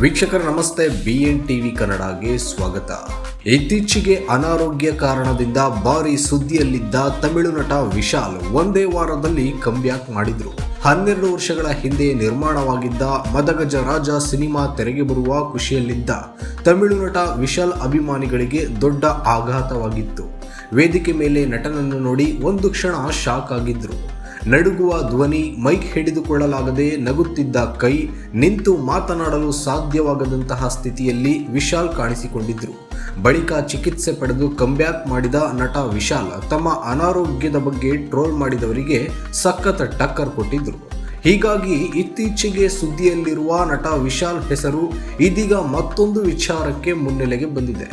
ವೀಕ್ಷಕರ ನಮಸ್ತೆ B N TV ಕನ್ನಡಗೆ ಸ್ವಾಗತ. ಇತ್ತೀಚೆಗೆ ಅನಾರೋಗ್ಯ ಕಾರಣದಿಂದ ಭಾರಿ ಸುದ್ದಿಯಲ್ಲಿದ್ದ ತಮಿಳು ನಟ ವಿಶಾಲ್ ಒಂದೇ ವಾರದಲ್ಲಿ ಕಂಬ್ಯಾಕ್ ಮಾಡಿದ್ರು. ಹನ್ನೆರಡು ವರ್ಷಗಳ ಹಿಂದೆ ನಿರ್ಮಾಣವಾಗಿದ್ದ ಮದಗಜ ರಾಜ ಸಿನಿಮಾ ತೆರೆಗೆ ಬರುವ ಖುಷಿಯಲ್ಲಿದ್ದ ತಮಿಳು ನಟ ವಿಶಾಲ್ ಅಭಿಮಾನಿಗಳಿಗೆ ದೊಡ್ಡ ಆಘಾತವಾಗಿತ್ತು. ವೇದಿಕೆ ಮೇಲೆ ನಟನನ್ನು ನೋಡಿ ಒಂದು ಕ್ಷಣ ಶಾಕ್ ಆಗಿದ್ರು. ನಡುಗುವ ಧ್ವನಿ, ಮೈಕ್ ಹಿಡಿದುಕೊಳ್ಳಲಾಗದೆ ನಗುತ್ತಿದ್ದ ಕೈ ನಿಂತು ಮಾತನಾಡಲು ಸಾಧ್ಯವಾಗದಂತಹ ಸ್ಥಿತಿಯಲ್ಲಿ ವಿಶಾಲ್ ಕಾಣಿಸಿಕೊಂಡಿದ್ರು. ಬಳಿಕ ಚಿಕಿತ್ಸೆ ಪಡೆದು ಕಂಬ್ಯಾಕ್ ಮಾಡಿದ ನಟ ವಿಶಾಲ್ ತಮ್ಮ ಅನಾರೋಗ್ಯದ ಬಗ್ಗೆ ಟ್ರೋಲ್ ಮಾಡಿದವರಿಗೆ ಸಖತ್ ಟಕ್ಕರ್ ಕೊಟ್ಟಿದ್ರು. ಹೀಗಾಗಿ ಇತ್ತೀಚೆಗೆ ಸುದ್ದಿಯಲ್ಲಿರುವ ನಟ ವಿಶಾಲ್ ಹೆಸರು ಇದೀಗ ಮತ್ತೊಂದು ವಿಚಾರಕ್ಕೆ ಮುನ್ನೆಲೆಗೆ ಬಂದಿದೆ.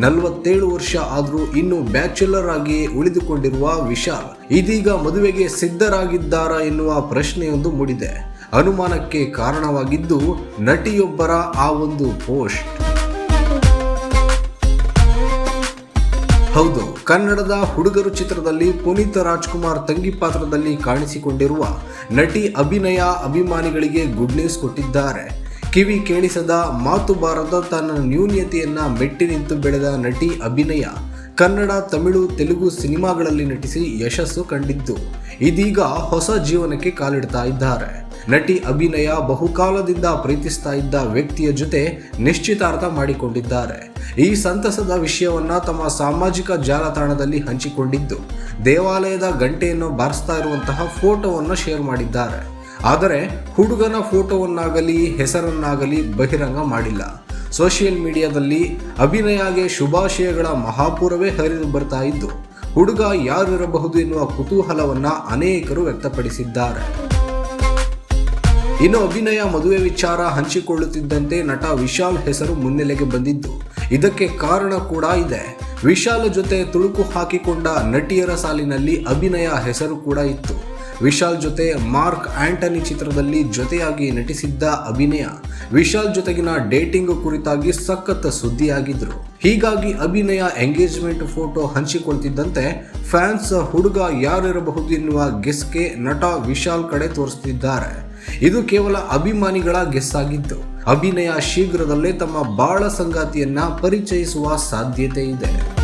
ನಲವತ್ತೇಳು ವರ್ಷ ಆದರೂ ಇನ್ನೂ ಬ್ಯಾಚುಲರ್ ಆಗಿಯೇ ಉಳಿದುಕೊಂಡಿರುವ ವಿಶಾಲ್ ಇದೀಗ ಮದುವೆಗೆ ಸಿದ್ಧರಾಗಿದ್ದಾರಾ ಎನ್ನುವ ಪ್ರಶ್ನೆಯೊಂದು ಮೂಡಿದೆ. ಅನುಮಾನಕ್ಕೆ ಕಾರಣವಾಗಿದ್ದು, ನಟಿಯೊಬ್ಬರ ಆ ಒಂದು ಪೋಸ್ಟ್. ಹೌದು, ಕನ್ನಡದ ಹುಡುಗರು ಚಿತ್ರದಲ್ಲಿ ಪುನೀತ್ ರಾಜ್ಕುಮಾರ್ ತಂಗಿ ಪಾತ್ರದಲ್ಲಿ ಕಾಣಿಸಿಕೊಂಡಿರುವ ನಟಿ ಅಭಿನಯ ಅಭಿಮಾನಿಗಳಿಗೆ ಗುಡ್ ನ್ಯೂಸ್ ಕೊಟ್ಟಿದ್ದಾರೆ. ಕಿವಿ ಕೇಳಿಸದ ಮಾತು ಬಾರದ ತನ್ನ ನ್ಯೂನ್ಯತೆಯನ್ನ ಮೆಟ್ಟಿ ನಿಂತು ಬೆಳೆದ ನಟಿ ಅಭಿನಯ ಕನ್ನಡ, ತಮಿಳು, ತೆಲುಗು ಸಿನಿಮಾಗಳಲ್ಲಿ ನಟಿಸಿ ಯಶಸ್ಸು ಕಂಡಿದ್ದು. ಇದೀಗ ಹೊಸ ಜೀವನಕ್ಕೆ ಕಾಲಿಡ್ತಾ ಇದ್ದಾರೆ. ನಟಿ ಅಭಿನಯ ಬಹುಕಾಲದಿಂದ ಪ್ರೀತಿಸ್ತಾ ಇದ್ದ ವ್ಯಕ್ತಿಯ ಜೊತೆ ನಿಶ್ಚಿತಾರ್ಥ ಮಾಡಿಕೊಂಡಿದ್ದಾರೆ. ಈ ಸಂತಸದ ವಿಷಯವನ್ನ ತಮ್ಮ ಸಾಮಾಜಿಕ ಜಾಲತಾಣದಲ್ಲಿ ಹಂಚಿಕೊಂಡಿದ್ದು, ದೇವಾಲಯದ ಗಂಟೆಯನ್ನು ಬಾರಿಸ್ತಾ ಇರುವಂತಹ ಫೋಟೋವನ್ನು ಶೇರ್ ಮಾಡಿದ್ದಾರೆ. ಆದರೆ, ಹುಡುಗನ ಫೋಟೋವನ್ನಾಗಲಿ, ಹೆಸರನ್ನಾಗಲಿ ಬಹಿರಂಗ ಮಾಡಿಲ್ಲ. ಸೋಷಿಯಲ್ ಮೀಡಿಯಾದಲ್ಲಿ ಅಭಿನಯಗೆ ಶುಭಾಶಯಗಳ ಮಹಾಪೂರವೇ ಹರಿದು ಬರ್ತಾ ಇದ್ದು, ಹುಡುಗ ಯಾರಿರಬಹುದು ಎನ್ನುವ ಕುತೂಹಲವನ್ನು ಅನೇಕರು ವ್ಯಕ್ತಪಡಿಸಿದ್ದಾರೆ. ಇನ್ನು ಅಭಿನಯ ಮದುವೆ ವಿಚಾರ ಹಂಚಿಕೊಳ್ಳುತ್ತಿದ್ದಂತೆ ನಟ ವಿಶಾಲ್ ಹೆಸರು ಮುನ್ನೆಲೆಗೆ ಬಂದಿದ್ದು, ಇದಕ್ಕೆ ಕಾರಣ ಕೂಡ ಇದೆ. ವಿಶಾಲ್ ಜೊತೆ ತುಳುಕು ಹಾಕಿಕೊಂಡ ನಟಿಯರ ಸಾಲಿನಲ್ಲಿ ಅಭಿನಯ ಹೆಸರು ಕೂಡ ಇತ್ತು. ವಿಶಾಲ್ ಜೊತೆ ಮಾರ್ಕ್ ಆಂಟನಿ ಚಿತ್ರದಲ್ಲಿ ಜೊತೆಯಾಗಿ ನಟಿಸಿದ್ದ ಅಭಿನಯ. ವಿಶಾಲ್ ಜೊತೆಗಿನ ಡೇಟಿಂಗ್ ಕುರಿತಾಗಿ ಸಖತ್ ಸುದ್ದಿಯಾಗಿದ್ರು. ಹೀಗಾಗಿ ಅಭಿನಯ ಎಂಗೇಜ್ಮೆಂಟ್ ಫೋಟೋ ಹಂಚಿಕೊಳ್ತಿದ್ದಂತೆ ಫ್ಯಾನ್ಸ್ ಹುಡುಗ ಯಾರಿರಬಹುದು ಎನ್ನುವ ಗೆಸ್ಗೆ ನಟ ವಿಶಾಲ್ ಕಡೆ ತೋರಿಸ್ತಿದ್ದಾರೆ. ಇದು ಕೇವಲ ಅಭಿಮಾನಿಗಳ ಗೆಸ್ ಆಗಿದ್ದು ಅಭಿನಯ ಶೀಘ್ರದಲ್ಲೇ ತಮ್ಮ ಬಾಳ ಸಂಗಾತಿಯನ್ನ ಪರಿಚಯಿಸುವ ಸಾಧ್ಯತೆ ಇದೆ.